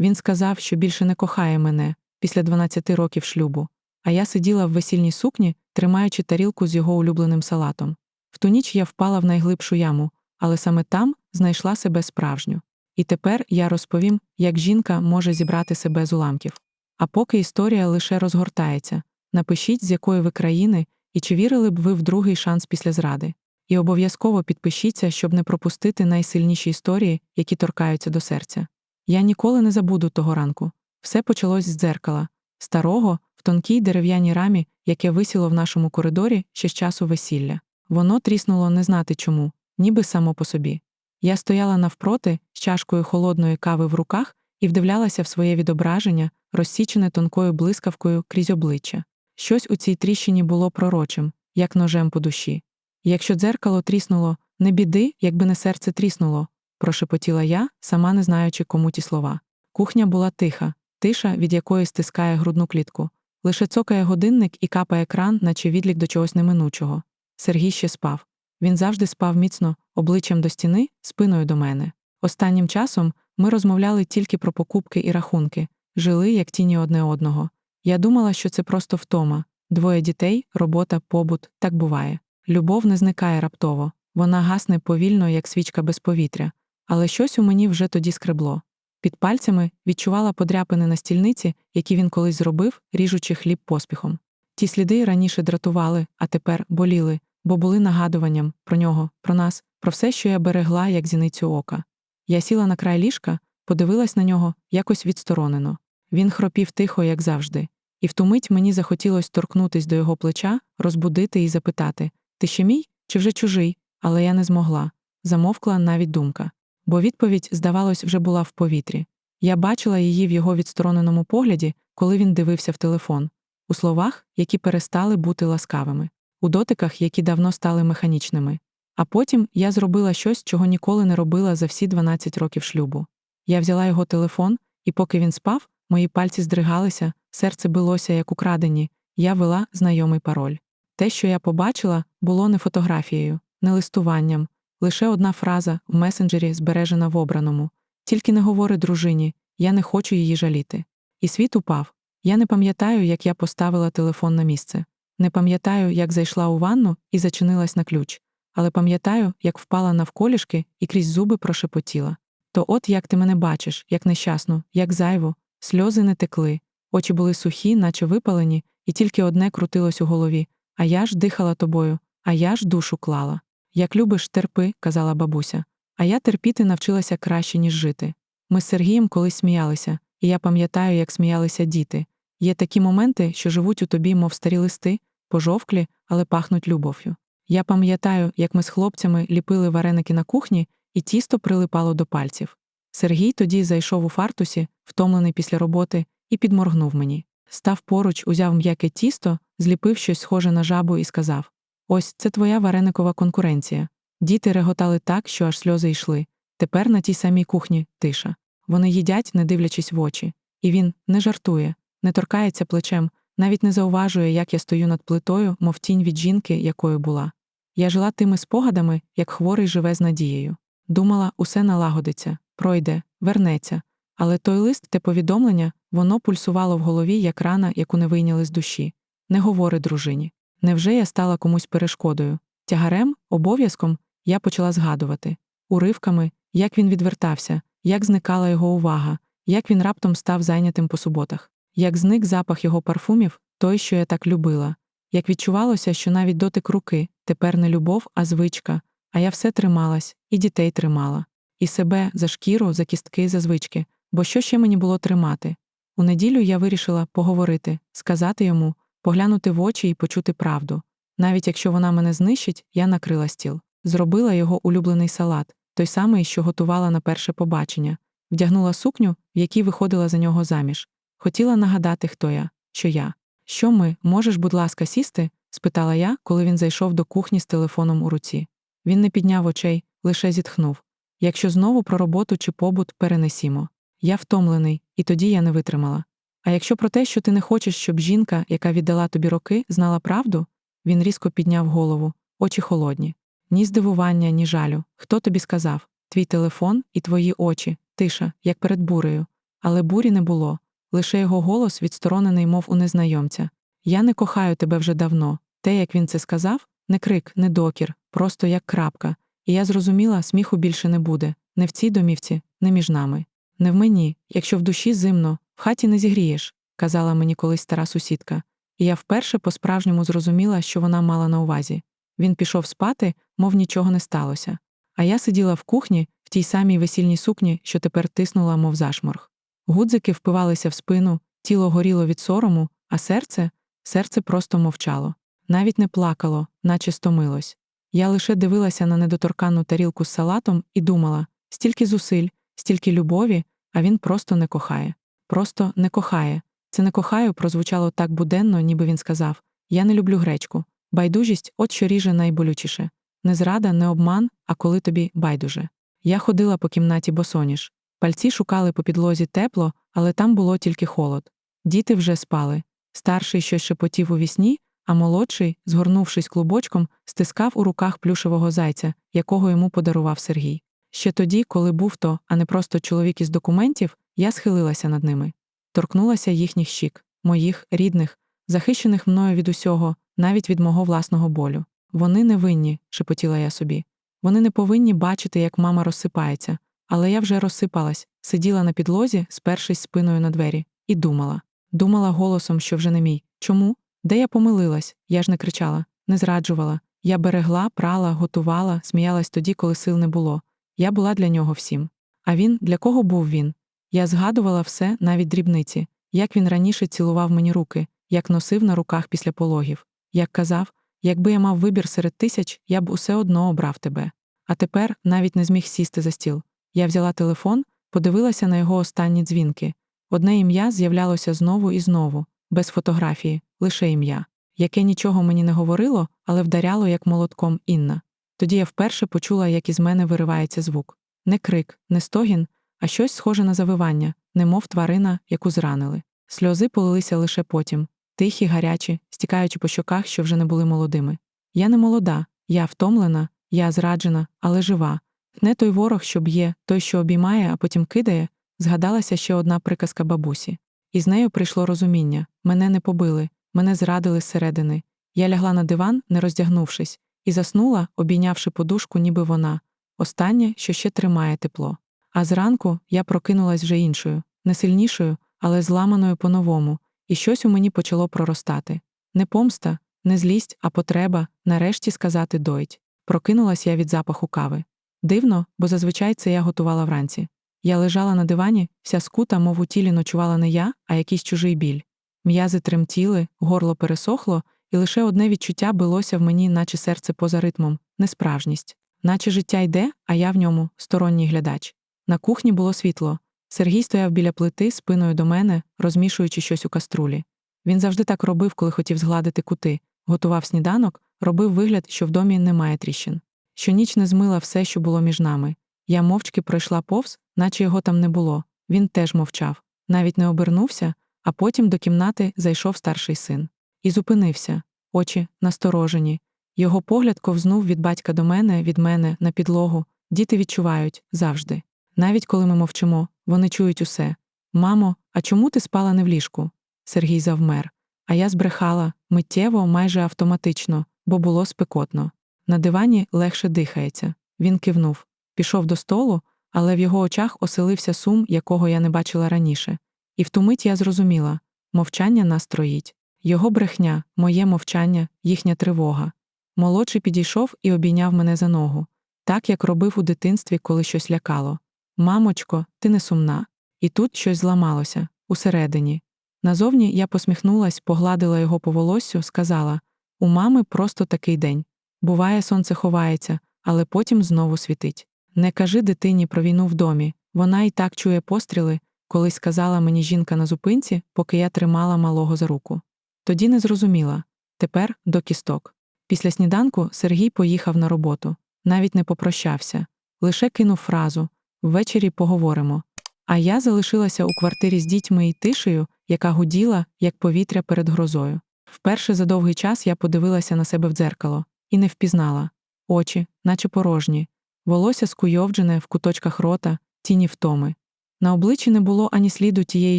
Він сказав, що більше не кохає мене після 12 років шлюбу, а я сиділа в весільній сукні, тримаючи тарілку з його улюбленим салатом. В ту ніч я впала в найглибшу яму, але саме там знайшла себе справжню. І тепер я розповім, як жінка може зібрати себе з уламків. А поки історія лише розгортається, напишіть, з якої ви країни і чи вірили б ви в другий шанс після зради. І обов'язково підпишіться, щоб не пропустити найсильніші історії, які торкаються до серця. Я ніколи не забуду того ранку. Все почалось з дзеркала, старого, в тонкій дерев'яній рамі, яке висіло в нашому коридорі ще з часу весілля. Воно тріснуло не знати чому, ніби само по собі. Я стояла навпроти з чашкою холодної кави в руках і вдивлялася в своє відображення, розсічене тонкою блискавкою крізь обличчя. Щось у цій тріщині було пророчим, як ножем по душі. Якщо дзеркало тріснуло, не біди, якби не серце тріснуло, прошепотіла я, сама не знаючи, кому ті слова. Кухня була тиха, тиша, від якої стискає грудну клітку. Лише цокає годинник і капає кран, наче відлік до чогось неминучого. Сергій ще спав. Він завжди спав міцно, обличчям до стіни, спиною до мене. Останнім часом ми розмовляли тільки про покупки і рахунки, жили як тіні одне одного. Я думала, що це просто втома двоє дітей, робота, побут, так буває. Любов не зникає раптово, вона гасне повільно, як свічка без повітря, але щось у мені вже тоді скребло. Під пальцями відчувала подряпини на стільниці, які він колись зробив, ріжучи хліб поспіхом. Ті сліди раніше дратували, а тепер боліли, бо були нагадуванням про нього, про нас, про все, що я берегла, як зіницю ока. Я сіла на край ліжка, подивилась на нього якось відсторонено. Він хропів тихо, як завжди, і в ту мить мені захотілося торкнутись до його плеча, розбудити і запитати Ти ще мій чи вже чужий? Але я не змогла. Замовкла навіть думка. Бо відповідь, здавалось, вже була в повітрі. Я бачила її в його відстороненому погляді, коли він дивився в телефон, у словах, які перестали бути ласкавими, у дотиках, які давно стали механічними. А потім я зробила щось, чого ніколи не робила за всі 12 років шлюбу. Я взяла його телефон, і поки він спав, мої пальці здригалися, серце билося, як украдені, я вела знайомий пароль. Те, що я побачила, було не фотографією, не листуванням, лише одна фраза в месенджері збережена в обраному. Тільки не говори дружині, я не хочу її жаліти. І світ упав. Я не пам'ятаю, як я поставила телефон на місце. Не пам'ятаю, як зайшла у ванну і зачинилась на ключ, але пам'ятаю, як впала навколішки і крізь зуби прошепотіла. То от як ти мене бачиш, як нещасну, як зайву, сльози не текли, очі були сухі, наче випалені, і тільки одне крутилось у голові а я ж дихала тобою, а я ж душу клала. Як любиш, терпи, казала бабуся, а я терпіти навчилася краще, ніж жити. Ми з Сергієм колись сміялися, і я пам'ятаю, як сміялися діти. Є такі моменти, що живуть у тобі, мов старі листи, пожовклі, але пахнуть любов'ю. Я пам'ятаю, як ми з хлопцями ліпили вареники на кухні, і тісто прилипало до пальців. Сергій тоді зайшов у фартусі, втомлений після роботи, і підморгнув мені. Став поруч, узяв м'яке тісто, зліпив щось схоже на жабу і сказав: Ось це твоя вареникова конкуренція. Діти реготали так, що аж сльози йшли. Тепер на тій самій кухні тиша. Вони їдять, не дивлячись в очі. І він не жартує, не торкається плечем, навіть не зауважує, як я стою над плитою, мов тінь від жінки, якою була. Я жила тими спогадами, як хворий живе з надією. Думала, усе налагодиться, пройде, вернеться. Але той лист, те повідомлення, воно пульсувало в голові, як рана, яку не вийняли з душі. Не говори дружині. Невже я стала комусь перешкодою? Тягарем, обов'язком? Я почала згадувати. Уривками, як він відвертався, як зникала його увага, як він раптом став зайнятим по суботах, як зник запах його парфумів, той, що я так любила, як відчувалося, що навіть дотик руки тепер не любов, а звичка, а я все трималась, і дітей тримала, і себе за шкіру, за кістки, за звички, бо що ще мені було тримати? У неділю я вирішила поговорити, сказати йому, поглянути в очі і почути правду. Навіть якщо вона мене знищить, я накрила стіл, зробила його улюблений салат, той самий, що готувала на перше побачення, вдягнула сукню, в якій виходила за нього заміж. Хотіла нагадати, хто я, що я. Що ми, можеш, будь ласка, сісти? спитала я, коли він зайшов до кухні з телефоном у руці. Він не підняв очей, лише зітхнув. Якщо знову про роботу чи побут перенесімо. Я втомлений, і тоді я не витримала. А якщо про те, що ти не хочеш, щоб жінка, яка віддала тобі роки, знала правду, він різко підняв голову, очі холодні. Ні здивування, ні жалю. Хто тобі сказав? Твій телефон і твої очі, тиша, як перед бурею. але бурі не було. Лише його голос відсторонений, мов у незнайомця. Я не кохаю тебе вже давно. Те, як він це сказав, не крик, не докір, просто як крапка. І я зрозуміла, сміху більше не буде. Не в цій домівці, не між нами. Не в мені, якщо в душі зимно, хаті не зігрієш, казала мені колись стара сусідка. І я вперше по-справжньому зрозуміла, що вона мала на увазі. Він пішов спати, мов нічого не сталося. А я сиділа в кухні, в тій самій весільній сукні, що тепер тиснула, мов зашморг. Гудзики впивалися в спину, тіло горіло від сорому, а серце, серце просто мовчало. Навіть не плакало, наче стомилось. Я лише дивилася на недоторканну тарілку з салатом і думала стільки зусиль, стільки любові, а він просто не кохає. Просто не кохає. Це не кохаю прозвучало так буденно, ніби він сказав Я не люблю гречку. Байдужість от що ріже найболючіше. Не зрада, не обман, а коли тобі байдуже. Я ходила по кімнаті босоніж. Пальці шукали по підлозі тепло, але там було тільки холод. Діти вже спали. Старший щось шепотів у вісні, а молодший, згорнувшись клубочком, стискав у руках плюшевого зайця, якого йому подарував Сергій. Ще тоді, коли був то, а не просто чоловік із документів, я схилилася над ними. Торкнулася їхніх щік, моїх, рідних, захищених мною від усього, навіть від мого власного болю. Вони не винні, шепотіла я собі. Вони не повинні бачити, як мама розсипається, але я вже розсипалась, сиділа на підлозі, спершись спиною на двері, і думала. Думала голосом, що вже не мій. Чому? Де я помилилась? Я ж не кричала, не зраджувала. Я берегла, прала, готувала, сміялась тоді, коли сил не було. Я була для нього всім. А він, для кого був він? Я згадувала все, навіть дрібниці, як він раніше цілував мені руки, як носив на руках після пологів, як казав, якби я мав вибір серед тисяч, я б усе одно обрав тебе. А тепер навіть не зміг сісти за стіл. Я взяла телефон, подивилася на його останні дзвінки. Одне ім'я з'являлося знову і знову, без фотографії, лише ім'я, яке нічого мені не говорило, але вдаряло як молотком Інна. Тоді я вперше почула, як із мене виривається звук. Не крик, не стогін, а щось схоже на завивання, немов тварина, яку зранили. Сльози полилися лише потім, тихі, гарячі, стікаючи по щоках, що вже не були молодими. Я не молода, я втомлена, я зраджена, але жива. Не той ворог, що б'є, той, що обіймає, а потім кидає, згадалася ще одна приказка бабусі. І з нею прийшло розуміння мене не побили, мене зрадили зсередини. Я лягла на диван, не роздягнувшись, і заснула, обійнявши подушку, ніби вона, останнє, що ще тримає тепло. А зранку я прокинулась вже іншою, не сильнішою, але зламаною по-новому, і щось у мені почало проростати. Не помста, не злість, а потреба нарешті сказати дойдь. Прокинулась я від запаху кави. Дивно, бо зазвичай це я готувала вранці. Я лежала на дивані, вся скута, мов у тілі ночувала не я, а якийсь чужий біль. М'язи тремтіли, горло пересохло, і лише одне відчуття билося в мені, наче серце поза ритмом, несправжність. Наче життя йде, а я в ньому сторонній глядач. На кухні було світло. Сергій стояв біля плити спиною до мене, розмішуючи щось у каструлі. Він завжди так робив, коли хотів згладити кути, готував сніданок, робив вигляд, що в домі немає тріщин. Щоніч не змила все, що було між нами. Я мовчки пройшла повз, наче його там не було. Він теж мовчав, навіть не обернувся, а потім до кімнати зайшов старший син. І зупинився, очі насторожені. Його погляд ковзнув від батька до мене, від мене, на підлогу. Діти відчувають завжди. Навіть коли ми мовчимо, вони чують усе. Мамо, а чому ти спала не в ліжку? Сергій завмер. А я збрехала миттєво, майже автоматично, бо було спекотно. На дивані легше дихається. Він кивнув, пішов до столу, але в його очах оселився сум, якого я не бачила раніше. І в ту мить я зрозуміла мовчання нас троїть. Його брехня, моє мовчання, їхня тривога. Молодший підійшов і обійняв мене за ногу, так як робив у дитинстві, коли щось лякало. Мамочко, ти не сумна. І тут щось зламалося усередині. Назовні я посміхнулась, погладила його по волоссю, сказала у мами просто такий день. Буває, сонце ховається, але потім знову світить. Не кажи дитині про війну в домі. Вона і так чує постріли, колись сказала мені жінка на зупинці, поки я тримала малого за руку. Тоді не зрозуміла тепер до кісток. Після сніданку Сергій поїхав на роботу, навіть не попрощався, лише кинув фразу Ввечері поговоримо. А я залишилася у квартирі з дітьми і тишею, яка гуділа, як повітря перед грозою. Вперше за довгий час я подивилася на себе в дзеркало і не впізнала очі, наче порожні, волосся скуйовджене в куточках рота, тіні втоми. На обличчі не було ані сліду тієї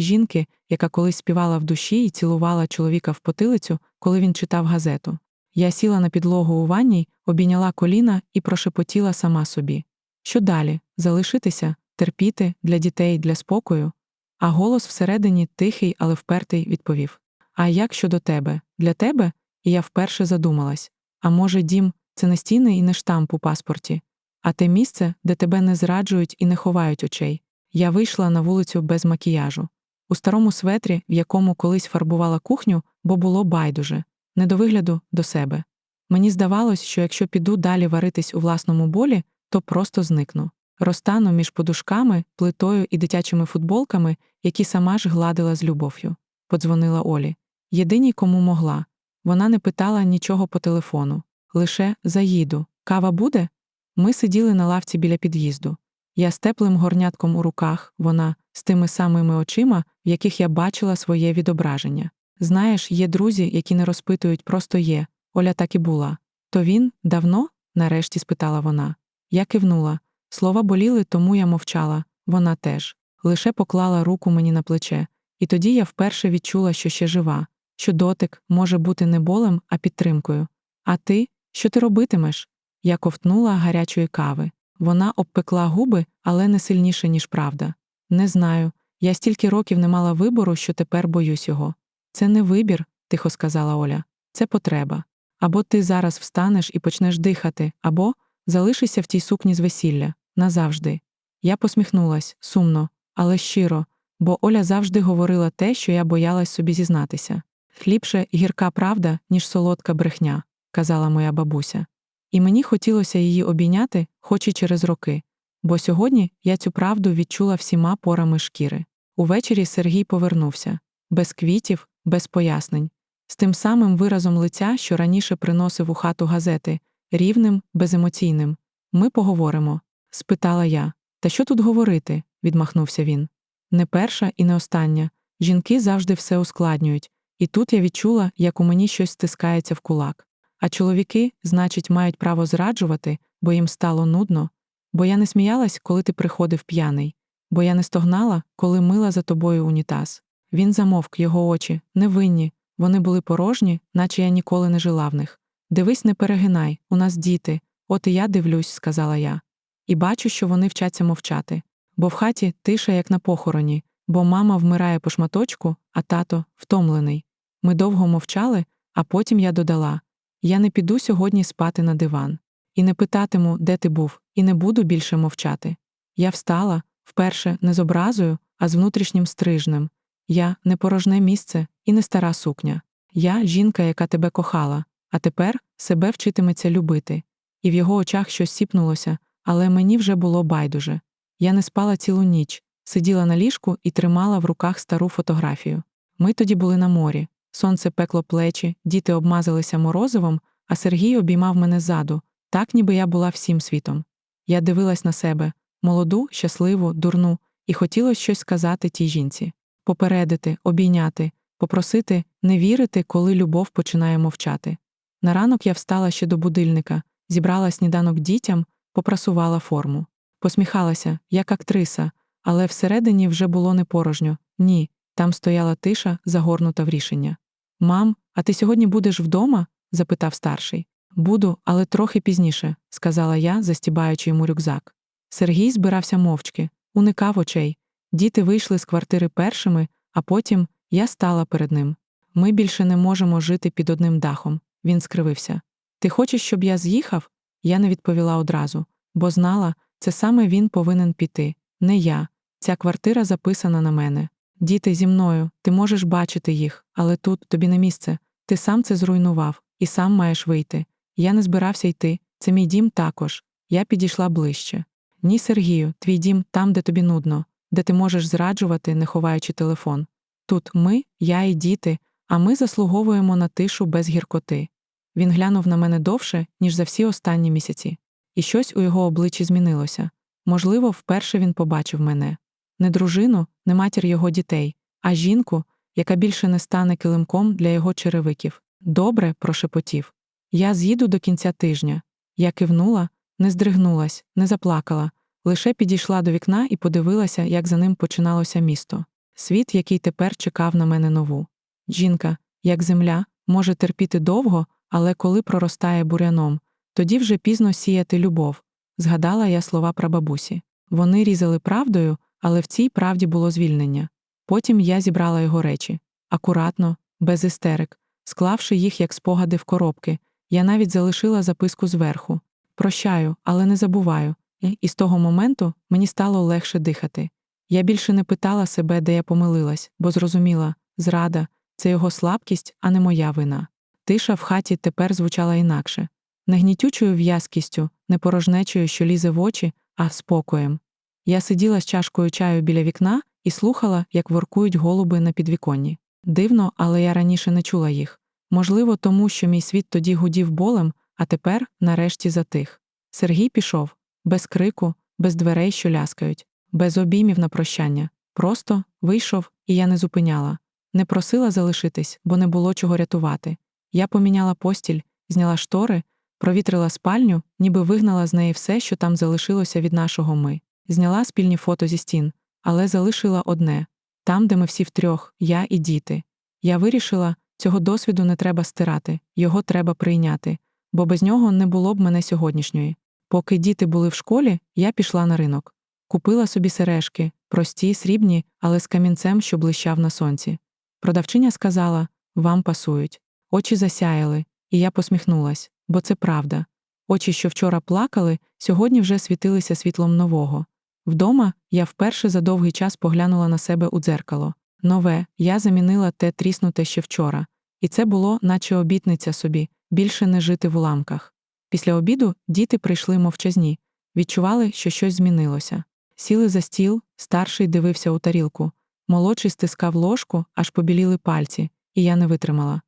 жінки, яка колись співала в душі і цілувала чоловіка в потилицю, коли він читав газету. Я сіла на підлогу у ванній, обійняла коліна і прошепотіла сама собі. Що далі? Залишитися, терпіти для дітей, для спокою? А голос всередині, тихий, але впертий, відповів: А як щодо тебе? Для тебе? І я вперше задумалась. А може, дім це не стіни і не штамп у паспорті, а те місце, де тебе не зраджують і не ховають очей. Я вийшла на вулицю без макіяжу, у старому светрі, в якому колись фарбувала кухню, бо було байдуже, не до вигляду до себе. Мені здавалось, що якщо піду далі варитись у власному болі, то просто зникну. Розтану між подушками, плитою і дитячими футболками, які сама ж гладила з любов'ю. Подзвонила Олі. Єдиній, кому могла. Вона не питала нічого по телефону. Лише заїду. Кава буде? Ми сиділи на лавці біля під'їзду. Я з теплим горнятком у руках, вона з тими самими очима, в яких я бачила своє відображення. Знаєш, є друзі, які не розпитують, просто є. Оля так і була. То він давно? нарешті спитала вона. Я кивнула. Слова боліли, тому я мовчала, вона теж. Лише поклала руку мені на плече, і тоді я вперше відчула, що ще жива, що дотик може бути не болем, а підтримкою. А ти, що ти робитимеш? Я ковтнула гарячої кави. Вона обпекла губи, але не сильніше, ніж правда. Не знаю. Я стільки років не мала вибору, що тепер боюсь його. Це не вибір, тихо сказала Оля. Це потреба. Або ти зараз встанеш і почнеш дихати, або залишишся в тій сукні з весілля назавжди. Я посміхнулась сумно, але щиро, бо Оля завжди говорила те, що я боялась собі зізнатися. Хлібше гірка правда, ніж солодка брехня, казала моя бабуся. І мені хотілося її обійняти, хоч і через роки. Бо сьогодні я цю правду відчула всіма порами шкіри. Увечері Сергій повернувся без квітів, без пояснень, з тим самим виразом лиця, що раніше приносив у хату газети, рівним, беземоційним. Ми поговоримо, спитала я. Та що тут говорити? відмахнувся він. Не перша і не остання. Жінки завжди все ускладнюють, і тут я відчула, як у мені щось стискається в кулак. А чоловіки, значить, мають право зраджувати, бо їм стало нудно, бо я не сміялась, коли ти приходив п'яний, бо я не стогнала, коли мила за тобою унітаз. Він замовк його очі, невинні, вони були порожні, наче я ніколи не жила в них. Дивись, не перегинай, у нас діти, от і я дивлюсь, сказала я. І бачу, що вони вчаться мовчати. Бо в хаті тиша, як на похороні, бо мама вмирає по шматочку, а тато втомлений. Ми довго мовчали, а потім я додала я не піду сьогодні спати на диван. І не питатиму, де ти був, і не буду більше мовчати. Я встала, вперше, не з образою, а з внутрішнім стрижнем. Я не порожне місце і не стара сукня. Я жінка, яка тебе кохала, а тепер себе вчитиметься любити. І в його очах щось сіпнулося, але мені вже було байдуже. Я не спала цілу ніч, сиділа на ліжку і тримала в руках стару фотографію. Ми тоді були на морі. Сонце пекло плечі, діти обмазалися морозивом, а Сергій обіймав мене ззаду, так ніби я була всім світом. Я дивилась на себе молоду, щасливу, дурну, і хотілося щось сказати тій жінці попередити, обійняти, попросити не вірити, коли любов починає мовчати. На ранок я встала ще до будильника, зібрала сніданок дітям, попрасувала форму. Посміхалася, як актриса, але всередині вже було не порожньо. Ні, там стояла тиша, загорнута в рішення. Мам, а ти сьогодні будеш вдома? запитав старший. Буду, але трохи пізніше, сказала я, застібаючи йому рюкзак. Сергій збирався мовчки, уникав очей. Діти вийшли з квартири першими, а потім я стала перед ним. Ми більше не можемо жити під одним дахом. Він скривився. Ти хочеш, щоб я з'їхав? Я не відповіла одразу, бо знала, це саме він повинен піти, не я. Ця квартира записана на мене. Діти зі мною, ти можеш бачити їх, але тут тобі не місце. Ти сам це зруйнував і сам маєш вийти. Я не збирався йти, це мій дім також. Я підійшла ближче. Ні, Сергію, твій дім там, де тобі нудно, де ти можеш зраджувати, не ховаючи телефон. Тут ми, я і діти, а ми заслуговуємо на тишу без гіркоти. Він глянув на мене довше, ніж за всі останні місяці, і щось у його обличчі змінилося. Можливо, вперше він побачив мене не дружину, не матір його дітей, а жінку, яка більше не стане килимком для його черевиків. Добре, прошепотів. Я з'їду до кінця тижня. Я кивнула, не здригнулась, не заплакала, Лише підійшла до вікна і подивилася, як за ним починалося місто. Світ, який тепер чекав на мене нову. Жінка, як земля, може терпіти довго, але коли проростає буряном, тоді вже пізно сіяти любов. Згадала я слова прабабусі. Вони різали правдою, але в цій правді було звільнення. Потім я зібрала його речі акуратно, без істерик, склавши їх як спогади в коробки. Я навіть залишила записку зверху Прощаю, але не забуваю. І з того моменту мені стало легше дихати. Я більше не питала себе, де я помилилась, бо зрозуміла зрада це його слабкість, а не моя вина. Тиша в хаті тепер звучала інакше не гнітючою в'язкістю, не порожнечою, що лізе в очі, а спокоєм. Я сиділа з чашкою чаю біля вікна і слухала, як воркують голуби на підвіконні. Дивно, але я раніше не чула їх. Можливо, тому що мій світ тоді гудів болем, а тепер, нарешті, затих. Сергій пішов без крику, без дверей, що ляскають, без обіймів на прощання. Просто вийшов, і я не зупиняла. Не просила залишитись, бо не було чого рятувати. Я поміняла постіль, зняла штори, провітрила спальню, ніби вигнала з неї все, що там залишилося від нашого ми. Зняла спільні фото зі стін, але залишила одне там, де ми всі втрьох, я і діти. Я вирішила, цього досвіду не треба стирати, його треба прийняти, бо без нього не було б мене сьогоднішньої. Поки діти були в школі, я пішла на ринок. Купила собі сережки, прості, срібні, але з камінцем, що блищав на сонці. Продавчиня сказала вам пасують. Очі засяяли, і я посміхнулась, бо це правда. Очі, що вчора плакали, сьогодні вже світилися світлом нового. Вдома я вперше за довгий час поглянула на себе у дзеркало. Нове, я замінила те тріснуте ще вчора, і це було, наче обітниця собі, більше не жити в уламках. Після обіду діти прийшли мовчазні, відчували, що щось змінилося. Сіли за стіл, старший дивився у тарілку, молодший стискав ложку, аж побіліли пальці, і я не витримала.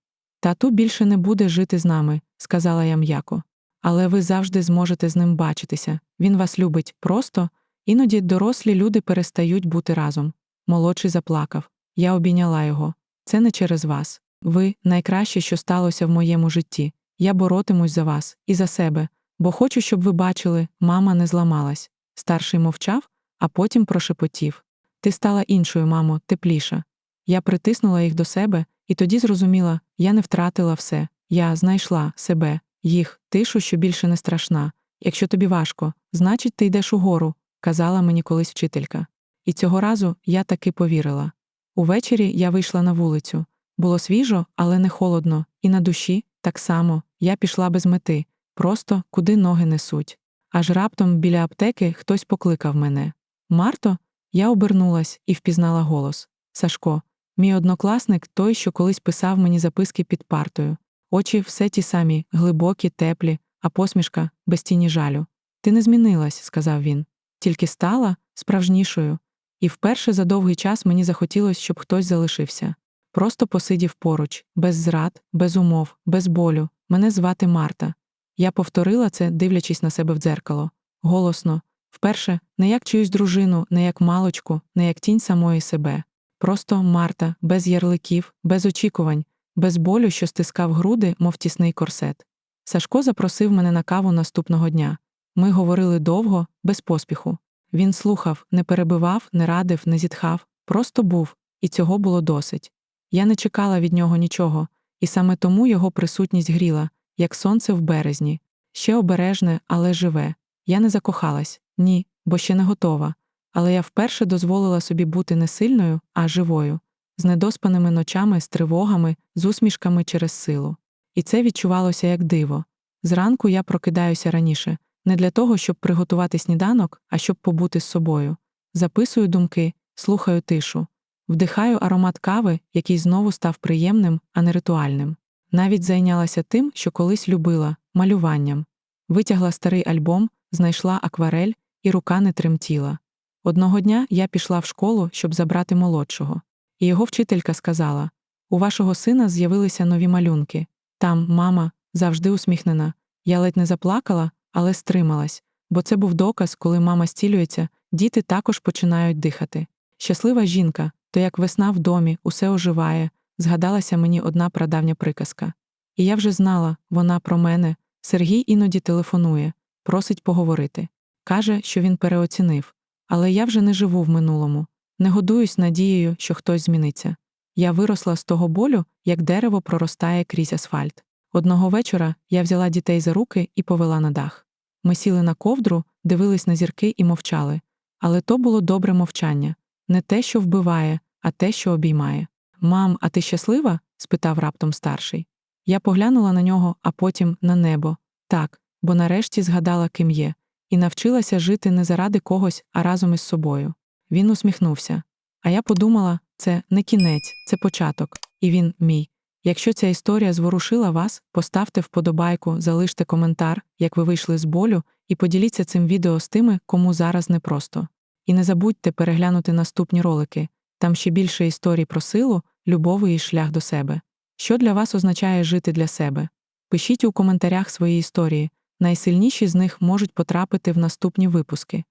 Тату більше не буде жити з нами, сказала я м'яко. Але ви завжди зможете з ним бачитися. Він вас любить просто, іноді дорослі люди перестають бути разом. Молодший заплакав. Я обійняла його. Це не через вас. Ви найкраще, що сталося в моєму житті. Я боротимусь за вас і за себе, бо хочу, щоб ви бачили, мама не зламалась. Старший мовчав, а потім прошепотів Ти стала іншою, мамо, тепліша. Я притиснула їх до себе, і тоді зрозуміла я не втратила все. Я знайшла себе, їх, тишу, що більше не страшна. Якщо тобі важко, значить, ти йдеш угору, казала мені колись вчителька. І цього разу я таки повірила. Увечері я вийшла на вулицю. Було свіжо, але не холодно, і на душі так само я пішла без мети, просто куди ноги несуть. Аж раптом біля аптеки хтось покликав мене. Марто, я обернулась і впізнала голос Сашко, мій однокласник, той, що колись писав мені записки під партою. Очі все ті самі, глибокі, теплі, а посмішка без тіні жалю. Ти не змінилась, сказав він, тільки стала справжнішою. І вперше за довгий час мені захотілося, щоб хтось залишився. Просто посидів поруч, без зрад, без умов, без болю. Мене звати Марта. Я повторила це, дивлячись на себе в дзеркало. Голосно, вперше, не як чиюсь дружину, не як малочку, не як тінь самої себе. Просто Марта, без ярликів, без очікувань, без болю, що стискав груди, мов тісний корсет. Сашко запросив мене на каву наступного дня. Ми говорили довго, без поспіху. Він слухав, не перебивав, не радив, не зітхав, просто був, і цього було досить. Я не чекала від нього нічого, і саме тому його присутність гріла, як сонце в березні, ще обережне, але живе. Я не закохалась, ні, бо ще не готова. Але я вперше дозволила собі бути не сильною, а живою, з недоспаними ночами, з тривогами, з усмішками через силу. І це відчувалося як диво. Зранку я прокидаюся раніше, не для того, щоб приготувати сніданок, а щоб побути з собою. Записую думки, слухаю тишу, вдихаю аромат кави, який знову став приємним, а не ритуальним. Навіть зайнялася тим, що колись любила малюванням. Витягла старий альбом, знайшла акварель, і рука не тремтіла. Одного дня я пішла в школу, щоб забрати молодшого, і його вчителька сказала: У вашого сина з'явилися нові малюнки. Там, мама, завжди усміхнена. Я ледь не заплакала, але стрималась, бо це був доказ, коли мама зцілюється, діти також починають дихати. Щаслива жінка, то як весна в домі, усе оживає, згадалася мені одна прадавня приказка. І я вже знала, вона про мене. Сергій іноді телефонує, просить поговорити. каже, що він переоцінив. Але я вже не живу в минулому, не годуюсь надією, що хтось зміниться. Я виросла з того болю, як дерево проростає крізь асфальт. Одного вечора я взяла дітей за руки і повела на дах. Ми сіли на ковдру, дивились на зірки і мовчали. Але то було добре мовчання не те, що вбиває, а те, що обіймає. Мам, а ти щаслива? спитав раптом старший. Я поглянула на нього, а потім на небо. Так, бо нарешті згадала, ким є, і навчилася жити не заради когось, а разом із собою. Він усміхнувся. А я подумала, це не кінець, це початок, і він мій. Якщо ця історія зворушила вас, поставте вподобайку, залиште коментар, як ви вийшли з болю, і поділіться цим відео з тими, кому зараз непросто. І не забудьте переглянути наступні ролики. Там ще більше історій про силу, любов і шлях до себе. Що для вас означає жити для себе? Пишіть у коментарях свої історії. Найсильніші з них можуть потрапити в наступні випуски.